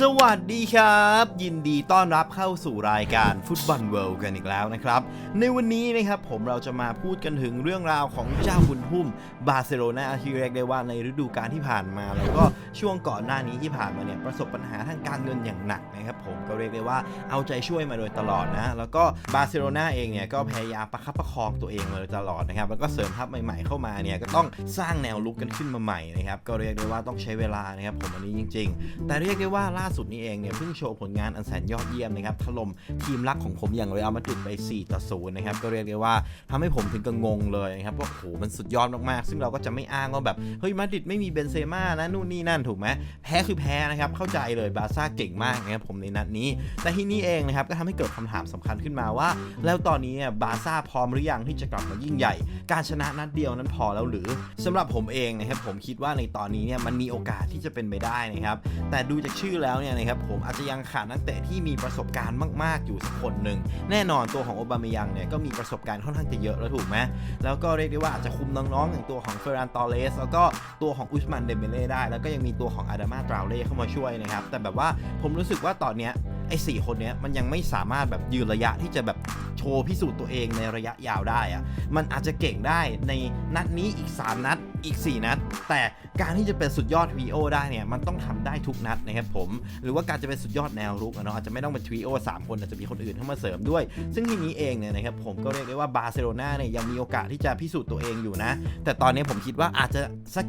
สวัสดีครับ ยินดีต้อนรับเข้าสู่รายการฟุตบอลเวิลด์กันอีกแล้วนะครับ ในวันนี้นะครับผมเราจะมาพูดกันถึงเรื่องราวของเจ้าบุญทุ่มบาร์เซโลนาที่เรียกได้ว่าในฤดูกาลที่ผ่านมา แล้วก็ช่วงก่อนหน้านี้ที่ผ่านมาเนี่ยประสบปัญหาทางการเงินอย่างหนักนะครับผมก็เรียกได้ว่าเอาใจช่วยมาโดยตลอดนะแล้วก็บาร์เซโลนาเองเนี่ยก็พยายามประคับประคองตัวเองมาโดยตลอดนะครับแล้วก็เสริมทัพใหม่ๆเข้ามาเนี่ยก็ต้องสร้างแนวลุกกันขึ้นมาใหม่นะครับก็เรียกได้ว่าต้องใช้เวลานะครับผมอันนี้จริง ๆ แต่เรียกได้ว่าาล่าสุดนี้เองเนี่ยเพิ่งโชว์ผลงานอันแสนยอดเยี่ยมนะครับถล่มทีมรักของผมอย่างเรอัลมาดริดไป 4 ต่อ 0 นะครับ ก็เรียกได้ว่าทำให้ผมถึงกับงงเลยนะครับว่าโอ้โหมันสุดยอดมากๆ ซึ่งเราก็จะไม่อ้างว่าแบบ เฮ้ยมาดริดไม่มีเบนเซม่านะนู่นนี่นั่นถูกไหมแพ้คือแพ้นะครับ เข้าใจเลยบาร์ซ่าเก่งมากนะครับผมในนัดนี้ แต่ที่นี่เองนะครับก็ทำให้เกิดคำถามสำคัญขึ้นมาว่า แล้วตอนนี้เนี่ยบาร์ซ่าพร้อมหรือยังที่จะกลับมายิ่งใหญ่ การชนะนัดเดียวนั้นพอแล้วหรือสำหรับผมเองนะครับผมคิดว่าในตอนนี้เนี่ยมันมีโอกาสที่จะเป็นไปได้นะครับแต่ดูจากชื่อแล้วเนี่ยนะครับผมอาจจะยังขาดนักเตะที่มีประสบการณ์มาก ๆ อยู่สักคนหนึ่งแน่นอนตัวของโอบาเมยังเนี่ยก็มีประสบการณ์ค่อนข้างจะเยอะแล้วถูกไหมแล้วก็เรียกได้ว่าอาจจะคุมน้องๆอย่างตัวของเฟรานตอเรสแล้วก็ตัวของอุสมันเดเบเล่ได้ แล้วก็ยังมีตัวของอาดามาตราเล่เข้ามาช่วยนะครับแต่แบบว่าผมรู้สึกว่าตอนเนี้ย ไอ้สี่คนเนี้ยมันยังไม่สามารถแบบยืนระยะที่จะแบบโชว์พิสูจน์ตัวเองในระยะยาวได้อะมันอาจจะเก่งได้ในนัดนี้อีก 3 นัดอีก 4 นัด แต่การที่จะเป็นสุดยอด VO ได้เนี่ยมันต้องทำได้ทุกนัดนะครับผม หรือว่าการจะเป็นสุดยอดแนวรุกอะเนาะอาจจะไม่ต้องเป็น trio 3 คนอาจจะมีคนอื่นเข้ามาเสริมด้วย ซึ่งทีนี้เองเนี่ยนะครับผมก็เรียกได้ว่าบาร์เซโลนาเนี่ยยังมีโอกาสที่จะพิสูจน์ตัวเองอยู่นะ แต่ตอนนี้ผมคิดว่าอาจจะสัก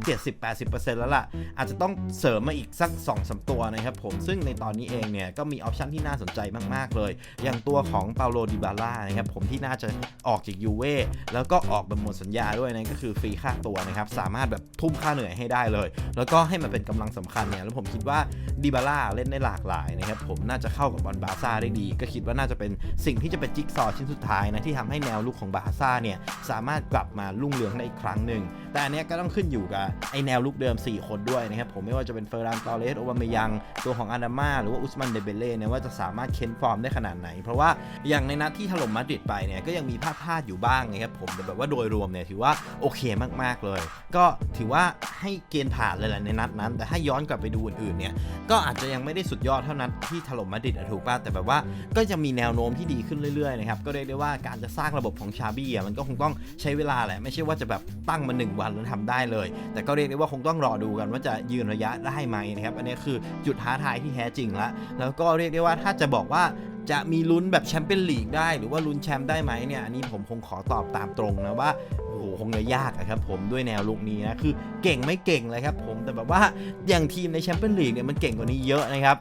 70-80%แล้วล่ะอาจจะต้องเสริมมาอีกสัก2สตัวนะครับผมซึ่งในตอนนี้เองเนี่ยก็มีออปชันที่น่าสนใจมาก ๆ เลย อย่างตัวของเปาโลดิบาล่านะครับผมที่น่าจะออกจากยูเว่แล้วก็ออกแบบหมดสัญญาด้วยนะก็คือฟรีค่าตัวนะครับสามารถแบบทุ่มค่าเหนื่อยให้ได้เลย แล้วก็ให้มันเป็นกำลังสำคัญเนี่ยแล้วผมคิดว่าดิบาล่าเล่นได้หลากหลายนะครับผมน่าจะเข้ากับบอลบาร์ซ่าได้ดี ก็คิดว่าน่าจะเป็นสิ่งที่จะเป็นจิ๊กซอชิ้นสุดท้ายนะที่ทำให้แนวลุกของบาซ่าเนี่ยสามารถกลับมารุ่งเรืองได้อีกครั้งหนึ่งแต่อันนี้ก็ต้องขึ้นอยู่กับไอแนวลุกเดิม 4 คนด้วยนะครับผมไม่ว่าจะเป็นเฟอร์รานตอเรสโอบาเมยังตัวของอาดามาหรือว่าอุสมันเดเบเล่เนี่ยว่าจะสามารถเค้นฟอร์มได้ขนาดไหน เพราะว่าอย่างในนัดที่ถล่มมาดริดไปเนี่ยก็ยังมีพลาดพลาดอยู่บ้างนะครับผมแต่แบบว่าโดยรวมเนี่ยถือว่าโอเคมากๆเลย ก็ถือว่าให้เกณฑ์ผ่านเลยแหละในนัดนั้น แต่ถ้าย้อนกลับไปดูอื่นๆเนี่ยก็อาจจะยังไม่ได้สุดยอดเท่านัดที่ถล่มมาดริดถูกป่ะแต่แบบว่าก็จะมีแนวโน้มที่ดีขึ้นเรื่อยๆนะครับก็เรียกได้ว่าการจะสร้างระบบของชาบี้อะมันก็คงต้องใช้เวลาแหละไม่ใช่ว่าจะแบบตั้งมาหนึ่งวันแล้วทำได้เลย แต่ก็เรียกได้ว่าคงต้องรอดูกันว่าจะยืนระยะได้ไหมนะครับอันนี้คือจุดท้าทายที่แท้จริงละแล้วก็เรียกได้ว่าถ้าจะบอกว่าจะมีลุ้นแบบแชมเปี้ยนลีกได้ หรือว่าลุ้นแชมป์ได้ไหมเนี่ยอันนี้ผมคงขอตอบตามตรงนะว่า หคงจะยากอะครับผมด้วยแนวลุกนี้นะคือเก่งไม่เก่งเลยครับผมแต่แบบว่าอย่างทีมในแชมเปี้ยนลีกเนี่ยมันเก่งกว่านี้เยอะนะครับ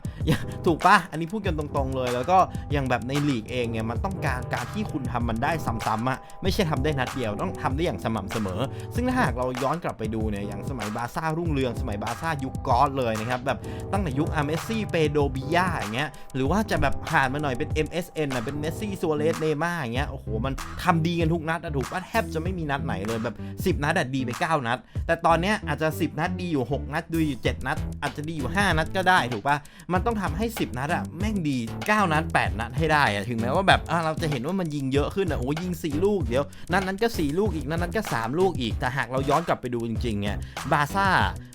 ถูกปะอันนี้พูดกันตรงๆเลย แล้วก็อย่างแบบในลีกเองเนี่ยมันต้องการการที่คุณทำมันได้ซ้ำๆอะไม่ใช่ทำได้นัดเดียวต้องทำได้อย่างสม่ำเสมอ ซึ่งถ้าหากเราย้อนกลับไปดูเนี่ยอย่างสมัยบาซ่ารุ่งเรืองสมัยบาซ่ายุคกอสเลยนะครับแบบตั้งแต่ยุคอาเมซี่เปโดบิยาอย่างเงี้ยหรือว่าจะแบบผ่านมาหน่อยเป็น MSN นะเป็นเมสซี่ซัวเรสเนย์ม่าอย่างเงี้ยโอ้โหมันทำดีกันทุกนัดอะถูกปะแทบจะไม่มีนัดไหนเลยแบบ 10 นัดดีไป 9 นัด แต่ตอนเนี้ยอาจจะ 10 นัดดีอยู่ 6 นัดดีอยู่ 7 นัด อาจจะดีอยู่ 5 นัดก็ได้ถูกปะมันต้องทำให้ 10 นัดอะแม่งดี 9 นัด 8 นัดให้ได้อะถึงแม้ว่าแบบเราจะเห็นว่ามันยิงเยอะขึ้นอะโอ้ยิง 4 ลูกเดี๋ยวนัดนั้นก็ 4 ลูกอีกนัดนั้นก็ 3 ลูกอีกแต่หากเราย้อนกลับไปดูจริงๆเนี่ยบาซ่า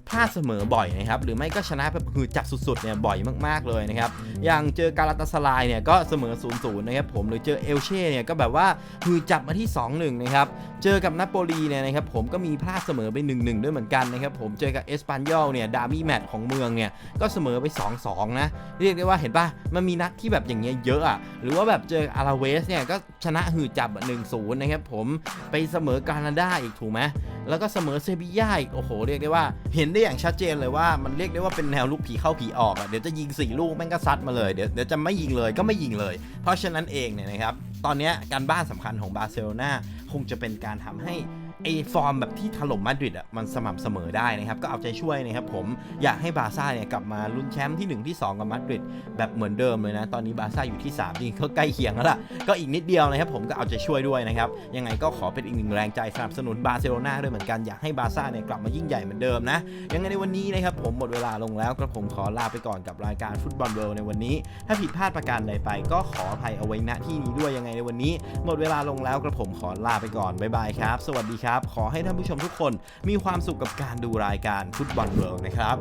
พลาดเสมอบ่อยนะครับหรือไม่ก็ชนะแบบหือจับสุดๆเนี่ยบ่อยมากๆเลยนะครับอย่างเจอการาตาสลายเนี่ยก็เสมอ 0-0นะครับผมหรือเจอเอลเช่เนี่ยก็แบบว่าฮือจับมาที่ 2-1นะครับเจอกับนาโปลีเนี่ยนะครับผมก็มีพลาดเสมอไป 1-1 ด้วยเหมือนกันนะครับผมเจอกับเอสปันยอลเนี่ยดาร์บี้แมตช์ของเมืองเนี่ยก็เสมอไป 2-2 นะเรียกได้ว่าเห็นป่ะมันมีนัดที่แบบอย่างเงี้ยเยอะอะหรือว่าแบบเจออาราเวสเนี่ยก็ชนะหือจับอะ1-0นะครับผมไปเสมอกานาดาอีกถูกไหม แล้วก็เสมอเซบีย่าอีกโอ้โหเรียกได้ว่า เห็นได้อย่างชัดเจนเลยว่ามันเรียกได้ว่าเป็นแนวลูกผีเข้าผีออกอะเดี๋ยวจะยิงสี่ลูกแม่งก็ซัดมาเลยเดี๋ยวเดี๋ยวจะไม่ยิงเลยก็ไม่ยิงเลย เพราะฉะนั้นเองเนี่ยนะครับตอนนี้การบ้านสำคัญของบาร์เซโลนาคงจะเป็นการทำให้ ไอฟอร์มแบบที่ถล่มมาดริดอะมันสม่ำเสมอได้นะครับ ก็เอาใจช่วยนะครับผมอยากให้บาร์ซ่าเนี่ยกลับมาลุ้นแชมป์ที่ 1 ที่ 2 กับมาดริดแบบเหมือนเดิมเลยนะ ตอนนี้บาร์ซ่าอยู่ที่3จริงก็ใกล้เคียงแล้วล่ะ ก็อีกนิดเดียวนะครับผมก็เอาใจช่วยด้วยนะครับ ยังไงก็ขอเป็นอีกหนึ่งแรงใจสนับสนุนบาร์เซโลนาด้วยเหมือนกันอยากให้บาร์ซ่าเนี่ยกลับมายิ่งใหญ่เหมือนเดิมนะยังไงในวันนี้นะครับผมหมดเวลาลงแล้วกระผมขอลาไปก่อนกับรายการฟุตบอลเวิลด์ในวันนี้ ถ้าผิดพลาดประการใดไป ก็ขออภัยเอาไว้ณที่นี้ด้วยยังไงในวันนี้ หมดเวลาลงแล้วกระผมขอลาไปก่อนบ๊ายบายครับ สวัสดีครับ ขอให้ท่านผู้ชมทุกคนมีความสุขกับการดูรายการฟุตบอลเวิลด์นะครับ